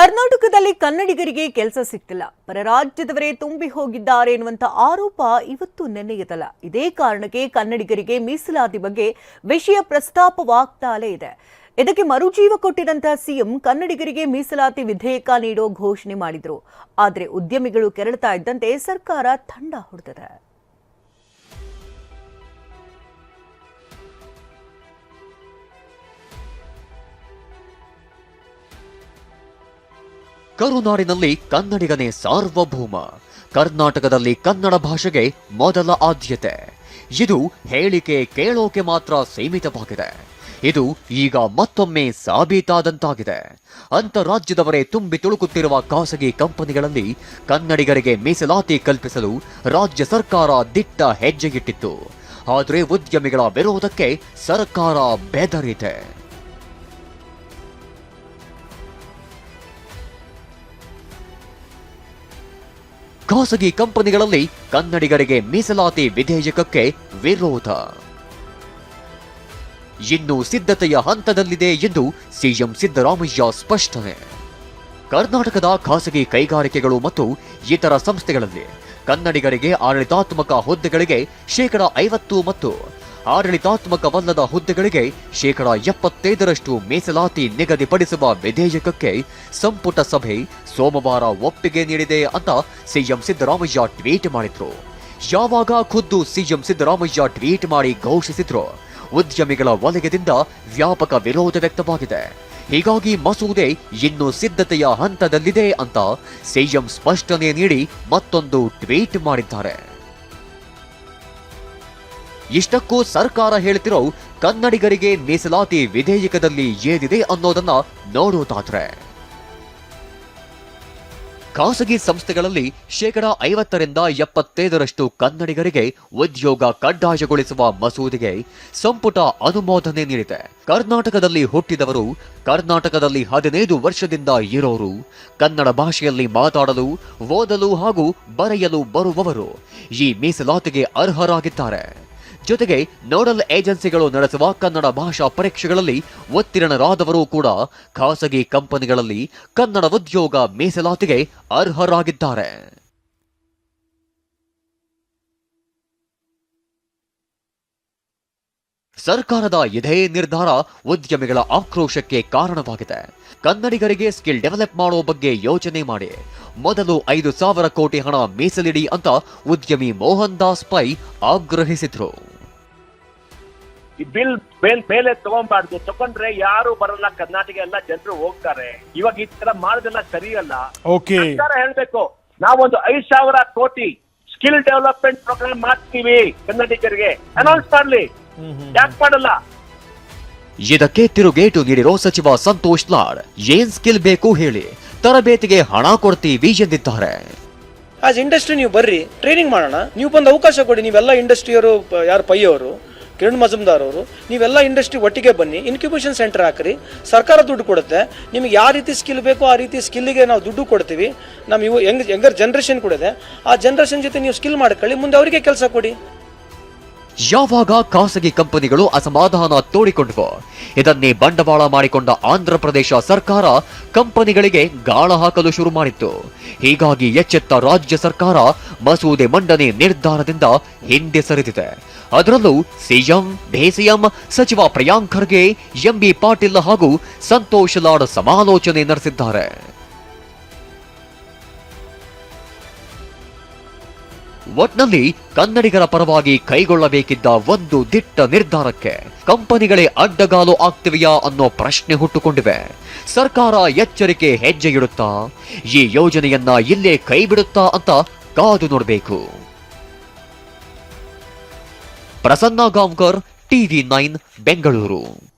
ಕರ್ನಾಟಕದಲ್ಲಿ ಕನ್ನಡಿಗರಿಗೆ ಕೆಲಸ ಸಿಗ್ತಿಲ್ಲ ಪರರಾಜ್ಯದವರೇ ತುಂಬಿ ಹೋಗಿದ್ದಾರೆ ಎನ್ನುವಂತ ಆರೋಪ ಇವತ್ತು ನೆನೆಯದಲ್ಲ ಇದೇ ಕಾರಣಕ್ಕೆ ಕನ್ನಡಿಗರಿಗೆ ಮೀಸಲಾತಿ ಬಗ್ಗೆ ವಿಷಯ ಪ್ರಸ್ತಾಪವಾಗ್ತಾಲೇ ಇದೆ. ಇದಕ್ಕೆ ಮರುಜೀವ ಕೊಟ್ಟಿದಂತಹ ಸಿಎಂ ಕನ್ನಡಿಗರಿಗೆ ಮೀಸಲಾತಿ ವಿಧೇಯಕ ನೀಡೋ ಘೋಷಣೆ ಮಾಡಿದ್ರು. ಆದರೆ ಉದ್ಯಮಿಗಳು ಕೆರಳ್ತಾ ಇದ್ದಂತೆ ಸರ್ಕಾರ ತಂಡ ಹೊಡೆದಿದೆ. ಕರುನಾಡಿನಲ್ಲಿ ಕನ್ನಡಿಗನೇ ಸಾರ್ವಭೌಮ. ಕರ್ನಾಟಕದಲ್ಲಿ ಕನ್ನಡ ಭಾಷೆಗೆ ಮೊದಲ ಆದ್ಯತೆ. ಇದು ಹೇಳಿಕೆ ಕೇಳೋಕೆ ಮಾತ್ರ ಸೀಮಿತವಾಗಿದೆ ಇದು ಈಗ ಮತ್ತೊಮ್ಮೆ ಸಾಬೀತಾದಂತಾಗಿದೆ. ಅಂತರಾಜ್ಯದವರೇ ತುಂಬಿ ತುಳುಕುತ್ತಿರುವ ಖಾಸಗಿ ಕಂಪನಿಗಳಲ್ಲಿ ಕನ್ನಡಿಗರಿಗೆ ಮೀಸಲಾತಿ ಕಲ್ಪಿಸಲು ರಾಜ್ಯ ಸರ್ಕಾರ ದಿಟ್ಟ ಹೆಜ್ಜೆಯಿಟ್ಟಿತ್ತು. ಆದರೆ ಉದ್ಯಮಿಗಳ ವಿರೋಧಕ್ಕೆ ಸರ್ಕಾರ ಬೆದರಿದೆ. ಖಾಸಗಿ ಕಂಪನಿಗಳಲ್ಲಿ ಕನ್ನಡಿಗರಿಗೆ ಮೀಸಲಾತಿ ವಿಧೇಯಕಕ್ಕೆ ವಿರೋಧ. ಇನ್ನು ಸಿದ್ಧತೆಯ ಹಂತದಲ್ಲಿದೆ ಎಂದು ಸಿಎಂ ಸಿದ್ದರಾಮಯ್ಯ ಸ್ಪಷ್ಟನೆ. ಕರ್ನಾಟಕದ ಖಾಸಗಿ ಕೈಗಾರಿಕೆಗಳು ಮತ್ತು ಇತರ ಸಂಸ್ಥೆಗಳಲ್ಲಿ ಕನ್ನಡಿಗರಿಗೆ ಆಡಳಿತಾತ್ಮಕ ಹುದ್ದೆಗಳಿಗೆ ಶೇಕಡ ಐವತ್ತು ಮತ್ತು ಆಡಳಿತಾತ್ಮಕವಲ್ಲದ ಹುದ್ದೆಗಳಿಗೆ ಶೇಕಡ ಎಪ್ಪತ್ತೈದರಷ್ಟು ಮೀಸಲಾತಿ ನಿಗದಿಪಡಿಸುವ ವಿಧೇಯಕಕ್ಕೆ ಸಂಪುಟ ಸಭೆ ಸೋಮವಾರ ಒಪ್ಪಿಗೆ ನೀಡಿದೆ ಅಂತ ಸಿಎಂ ಸಿದ್ದರಾಮಯ್ಯ ಟ್ವೀಟ್ ಮಾಡಿದ್ರು. ಯಾವಾಗ ಖುದ್ದು ಸಿಎಂ ಸಿದ್ದರಾಮಯ್ಯ ಟ್ವೀಟ್ ಮಾಡಿ ಘೋಷಿಸಿದ್ರು, ಉದ್ಯಮಿಗಳ ವಲಯದಿಂದ ವ್ಯಾಪಕ ವಿರೋಧ ವ್ಯಕ್ತವಾಗಿದೆ. ಹೀಗಾಗಿ ಮಸೂದೆ ಇನ್ನು ಸಿದ್ಧತೆಯ ಹಂತದಲ್ಲಿದೆ ಅಂತ ಸಿಎಂ ಸ್ಪಷ್ಟನೆ ನೀಡಿ ಮತ್ತೊಂದು ಟ್ವೀಟ್ ಮಾಡಿದ್ದಾರೆ. ಇಷ್ಟಕ್ಕೂ ಸರ್ಕಾರ ಹೇಳ್ತಿರೋ ಕನ್ನಡಿಗರಿಗೆ ಮೀಸಲಾತಿ ವಿಧೇಯಕದಲ್ಲಿ ಏನಿದೆ ಅನ್ನೋದನ್ನ ನೋಡೋದಾದ್ರೆ. ಖಾಸಗಿ ಸಂಸ್ಥೆಗಳಲ್ಲಿ ಶೇಕಡ ಐವತ್ತರಿಂದ ಎಪ್ಪತ್ತೈದರಷ್ಟು ಕನ್ನಡಿಗರಿಗೆ ಉದ್ಯೋಗ ಕಡ್ಡಾಯಗೊಳಿಸುವ ಮಸೂದೆಗೆ ಸಂಪುಟ ಅನುಮೋದನೆ ನೀಡಿದೆ. ಕರ್ನಾಟಕದಲ್ಲಿ ಹುಟ್ಟಿದವರು, ಕರ್ನಾಟಕದಲ್ಲಿ ಹದಿನೈದು ವರ್ಷದಿಂದ ಇರೋರು, ಕನ್ನಡ ಭಾಷೆಯಲ್ಲಿ ಮಾತಾಡಲು, ಓದಲು ಹಾಗೂ ಬರೆಯಲು ಬರುವವರು ಈ ಮೀಸಲಾತಿಗೆ ಅರ್ಹರಾಗಿದ್ದಾರೆ. ಜೊತೆಗೆ ನೋಡಲ್ ಏಜೆನ್ಸಿಗಳು ನಡೆಸುವ ಕನ್ನಡ ಭಾಷಾ ಪರೀಕ್ಷೆಗಳಲ್ಲಿ ಉತ್ತೀರ್ಣರಾದವರು ಕೂಡ ಖಾಸಗಿ ಕಂಪನಿಗಳಲ್ಲಿ ಕನ್ನಡ ಉದ್ಯೋಗ ಮೀಸಲಾತಿಗೆ ಅರ್ಹರಾಗಿದ್ದಾರೆ. ಸರ್ಕಾರದ ಇದೇ ನಿರ್ಧಾರ ಉದ್ಯಮಿಗಳ ಆಕ್ರೋಶಕ್ಕೆ ಕಾರಣವಾಗಿದೆ. ಕನ್ನಡಿಗರಿಗೆ ಸ್ಕಿಲ್ ಡೆವಲಪ್ ಮಾಡುವ ಬಗ್ಗೆ ಯೋಚನೆ ಮಾಡಿ. ಮೊದಲು ಐದು ಸಾವಿರ ಕೋಟಿ ಹಣ ಮೀಸಲಿಡಿ ಅಂತ ಉದ್ಯಮಿ ಮೋಹನ್ ದಾಸ್ ಪೈ ಆಗ್ರಹಿಸಿದ್ರು. ಈ ಬಿಲ್ ಮೇಲ್ ಮೇಲೆ ತಗೊಂಬಾರ್ದು. ತಗೊಂಡ್ರೆ ಯಾರು ಬರಲ್ಲ. ಕರ್ನಾಟಕ ಎಲ್ಲ ಜನರು ಹೋಗ್ತಾರೆ. ಇವಾಗ ಈ ತರ ಮಾಡೋದೆಲ್ಲ ಸರಿಯಲ್ಲ. ಓಕೆ ಸರ್ಕಾರ ಹೇಳ್ಬೇಕು. ನಾವೊಂದು ಐದ್ ಸಾವಿರ ಕೋಟಿ ಸ್ಕಿಲ್ ಡೆವಲಪ್ಮೆಂಟ್ ಪ್ರೋಗ್ರಾಮ್ ಮಾಡ್ತೀವಿ ಕನ್ನಡಿಗರಿಗೆ. ಅನೌನ್ಸ್ ಮಾಡ್ಲಿ. ಯಾಕೆ ಮಾಡಲ್ಲ? ಇದಕ್ಕೆ ತಿರುಗೇಟು ನೀಡಿರೋ ಸಚಿವ ಸಂತೋಷ್ ಲಾಡ್. ಏನ್ ಸ್ಕಿಲ್ ಬೇಕು ಹೇಳಿ. ತರಬೇತಿಗೆ ಹಣ ಕೊಡ್ತೀವಿ ಎಂದಿದ್ದಾರೆ. ಆಸ್ ಇಂಡಸ್ಟ್ರಿ ನೀವು ಬರ್ರಿ ಟ್ರೈನಿಂಗ್ ಮಾಡೋಣ. ನೀವು ಬಂದು ಅವಕಾಶ ಕೊಡಿ ನೀವೆಲ್ಲ ಇಂಡಸ್ಟ್ರಿಯವರು ಯಾರು ಪೈಯವರು ಕಿರಣ್ ಮಜುಮ್ದಾರ್ ಅವರು ನೀವೆಲ್ಲ ಇಂಡಸ್ಟ್ರಿ ಒಟ್ಟಿಗೆ ಬನ್ನಿ ಇನ್ಕ್ಯುಬೇಷನ್ ಸೆಂಟರ್ ಹಾಕ್ರಿ. ಸರ್ಕಾರ ದುಡ್ಡು ಕೊಡುತ್ತೆ. ನಿಮಗೆ ಯಾವ ರೀತಿ ಸ್ಕಿಲ್ ಬೇಕೋ ಆ ರೀತಿ ಸ್ಕಿಲ್ಗೆ ನಾವು ದುಡ್ಡು ಕೊಡ್ತೀವಿ. ನಮ್ಮ ಇವು ಯಂಗ್ ಯಂಗರ್ ಜನ್ರೇಷನ್ ಕೂಡ ಇದೆ. ಆ ಜನ್ರೇಷನ್ ಜೊತೆ ನೀವು ಸ್ಕಿಲ್ ಮಾಡ್ಕೊಳ್ಳಿ ಮುಂದೆ ಅವರಿಗೆ ಕೆಲಸ ಕೊಡಿ. ಯಾವಾಗ ಖಾಸಗಿ ಕಂಪನಿಗಳು ಅಸಮಾಧಾನ ತೋಡಿಕೊಂಡವು, ಇದನ್ನೇ ಬಂಡವಾಳ ಮಾಡಿಕೊಂಡ ಆಂಧ್ರಪ್ರದೇಶ ಸರ್ಕಾರ ಕಂಪನಿಗಳಿಗೆ ಗಾಳ ಹಾಕಲು ಶುರು ಮಾಡಿತ್ತು. ಹೀಗಾಗಿ ಎಚ್ಚೆತ್ತ ರಾಜ್ಯ ಸರ್ಕಾರ ಮಸೂದೆ ಮಂಡನೆ ನಿರ್ಧಾರದಿಂದ ಹಿಂದೆ ಸರಿದಿದೆ. ಅದರಲ್ಲೂ ಸಿಎಂ, ಡಿಸಿಎಂ ಸಚಿವ ಪ್ರಿಯಾಂಕ್ ಖರ್ಗೆ, ಎಂಬಿ ಪಾಟೀಲ್ ಹಾಗೂ ಸಂತೋಷ್ ಲಾಡ್ ಸಮಾಲೋಚನೆ ನಡೆಸಿದ್ದಾರೆ. ಒಟ್ನಲ್ಲಿ ಕನ್ನಡಿಗರ ಪರವಾಗಿ ಕೈಗೊಳ್ಳಬೇಕಿದ್ದ ಒಂದು ದಿಟ್ಟ ನಿರ್ಧಾರಕ್ಕೆ ಕಂಪನಿಗಳೇ ಅಡ್ಡಗಾಲು ಆಗ್ತಿವೆಯಾ ಅನ್ನೋ ಪ್ರಶ್ನೆ ಹುಟ್ಟುಕೊಂಡಿವೆ. ಸರ್ಕಾರ ಎಚ್ಚರಿಕೆ ಹೆಜ್ಜೆ ಇಡುತ್ತಾ ಈ ಯೋಜನೆಯನ್ನ ಇಲ್ಲೇ ಕೈಬಿಡುತ್ತಾ ಅಂತ ಕಾದು ನೋಡಬೇಕು. Prasanna Gaonkar, TV nine, Bengaluru.